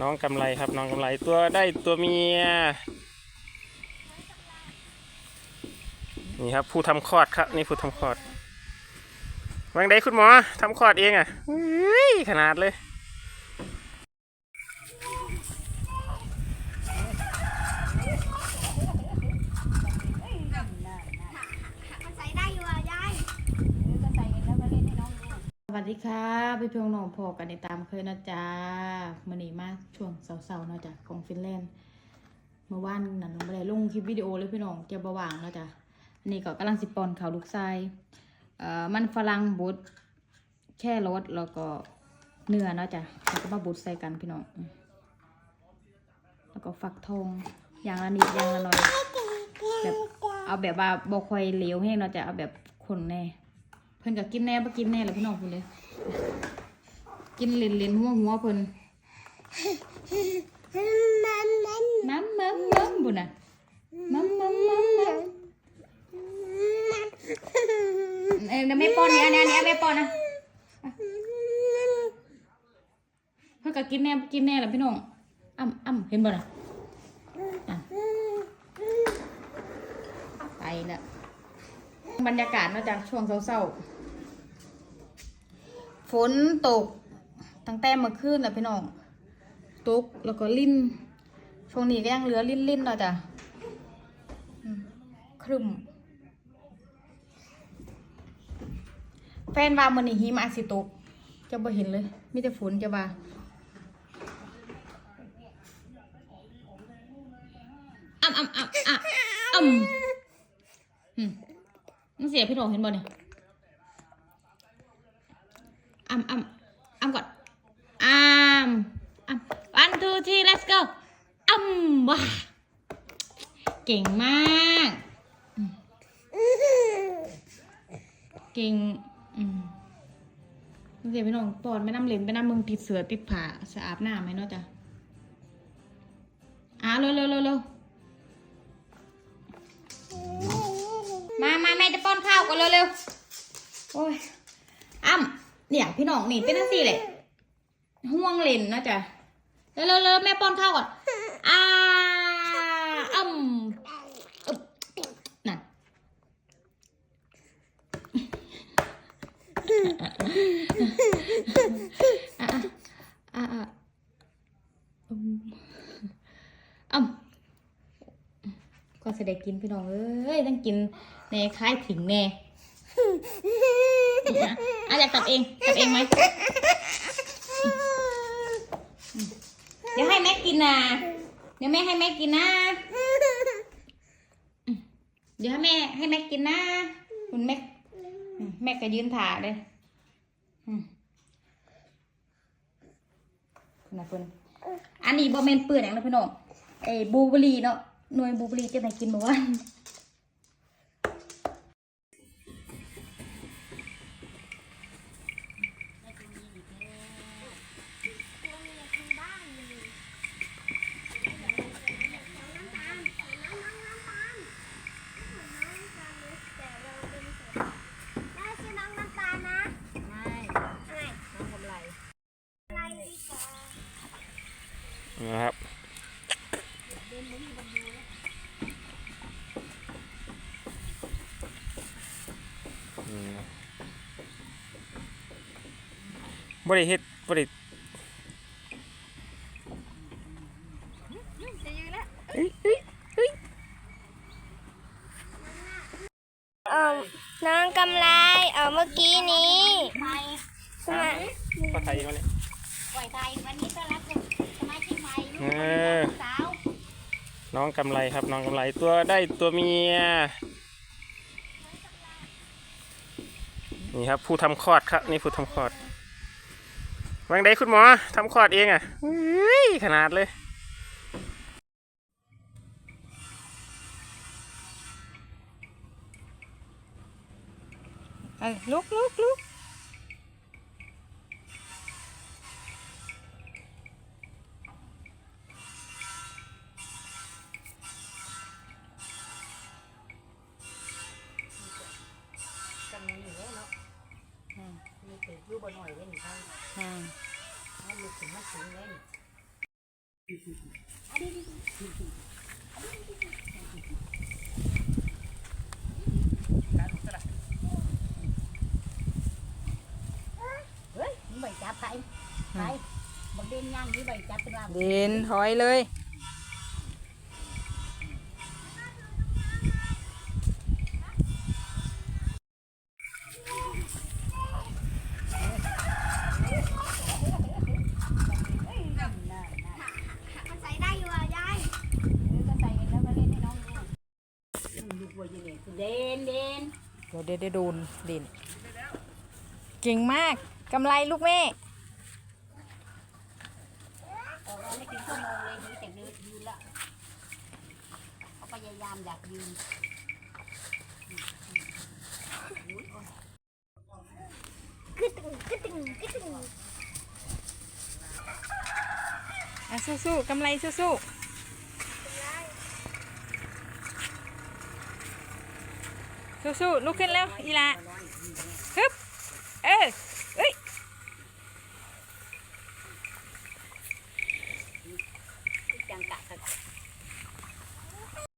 น้องกำไรครับน้องกำไรตัวได้ตัวเมีย นี่ครับผู้ทำคลอดครับ นี่ผู้ทำคลอดวังได้คุณหมอทำคลอดเองอะขนาดเลย มันใส่ได้อยู่อะยาย ส วัสดีค่ะพี่พงน้องพอกันในตามเคยนะจ๊ะมื่อนี้มาช่วงเสาร์ๆนะจ้ะของฟินแลนด์เมื่อวานนั่นไม่ได้ลงคลิปวิดีโอเลยพี่น้องเจะบว่างนะจ้ะอันนี้ก็กำลังสิปอนเขาวลูกไส้เอ่อมันฝรั่งบดแค่รสแล้วก็เนื้อนะจ้ะแล้วก็มาบดใส่กันพี่น้องแล้วก็ฟักทองอย่างละนิดอย่างละหน่อยแบบเอาแบบว่าบ่ค่อยเหลวแห้งเนาะจ้ะเอาแบบคนแน่ พิ่นก็กินแน่บ่กินแน่แหละพี่น้องพุ่นเลย กินเล่นเล่นหัวหัวเพิ่นมันมันน้ำมันมันบุญน่ะมันมันมันมันเอ้ยเดี๋ยวแม่ป้อนเนี่ยเนี่ยเนี่ยแม่ป้อนนะเพิ่นก็กินแน่กินแน่แหละพี่น้องอ้ำอ้ำเห็นบ่น่ะอะไปล้วบรรยากาศเนาะจากช่วงเช้าๆ ฝนตกตั้งแต่เมื่อคืนแหละพี่น้องตกแล้วก็ลิ่นช่วงนี้ก็ยังเหลือลิ่นลินเนาจ้ะอืมครึมแฟนว่ามันนี่หิมะสิตก จะบ่เห็นเลยมีแต่ฝนจะว่าอ่ำอ่ำอ่ำอ่ำอ่ำอืมเสียพี่น้องเห็นบ่เนี่ย อ้ำอ้ำอ้ำก่อนอ้ำอ้ำ one two three let's go อ้ำว้าเก่งมาก เก่งอืมเดี๋ยวพี่น้องปอนไปน้ำเหลนไปน้ำมึงติดเสือติดผ่าสะอาบน้ำไหมเนาะจ๊ะอะเร็วเร็วเร็วเร็วมามาแม่จะป้อนข้าวก่อนเร็วเร็วโอ้ยอ้ำเนี่ยพี่น้องนี่เป็นนังสี่เลยห่วงเล่นนะจ๊ะ เร็วๆๆแม่ป้อนข้าวก่อนอ้าอ้ำอึ๊บนั่นอะอะอะอะอืมอ้ำก็จะได้กินพี่น้องเอ้ยต้องกินในคล้ายถึงแน่อะอะอยากตัดเองตัดเองไหมเดี๋ยว ให้แม่กินนะเดี๋ยวแม่ให้แม่กินนะ เดี๋ยวให้แม่ให้แม่กินนะคุณแม่แม่ก็ยืนถ่าเลยคุณนะคุณอันนี้บอเมนเปื่อนอย่างนะพี่น้องไอ้บูเบอรี่เนาะหน่วยบูเบอรี่จะไหนกินบ่วะ แม่ชื่อน้องน้ำตาลนะไม่อะไรน้องกำไรอะไรดีกว่า นะครับอืมบริเฮ็ดบริจะยืนแล้วเอ้ยเอ้ยเอ้ยเออน้องกำไรเออเมื่อกี้นี้ทำไมก็ไทยมาเนี่ยปล่อยไทยวันนี้ต้อนรับ สาวน้องกำไรครับน้องกำไรตัวได้ตัวเมีย นี่ครับผู้ทำคลอดครับ นี่ผู้ทำคลอดวางได้คุณหมอทำคลอดเองอะขนาดเลยลุกลุกลุก หน่อยเว้นอีกครั้งอ่ามันลุกขึ้นมาสูงเว้นเฮ้ยมึงใบจับไปไปบักเด่นย่างนี่ใบจับเป็นลำเดินถอยเลย มันใส่ได้อยู่อะยาย ก็ใส่แล้วก็เล่นให้น้องดูดู บัวยังไงเด่นเด่นเดี๋ยวเดี๋ยวเดี๋ยวโดนเด่นเก่งมากกำไรลูกแม่ออกมาไม่ถึงชั่วโมงเลยดีแต่เดินยืนละเขาพยายามอยากยืนกึ๊ดตึงกึ๊ดตึงกึ๊ดตึงอะสู้ๆกำไรสู้ๆ สู้ๆลุกขึ้นแล้วอีละฮึบเออ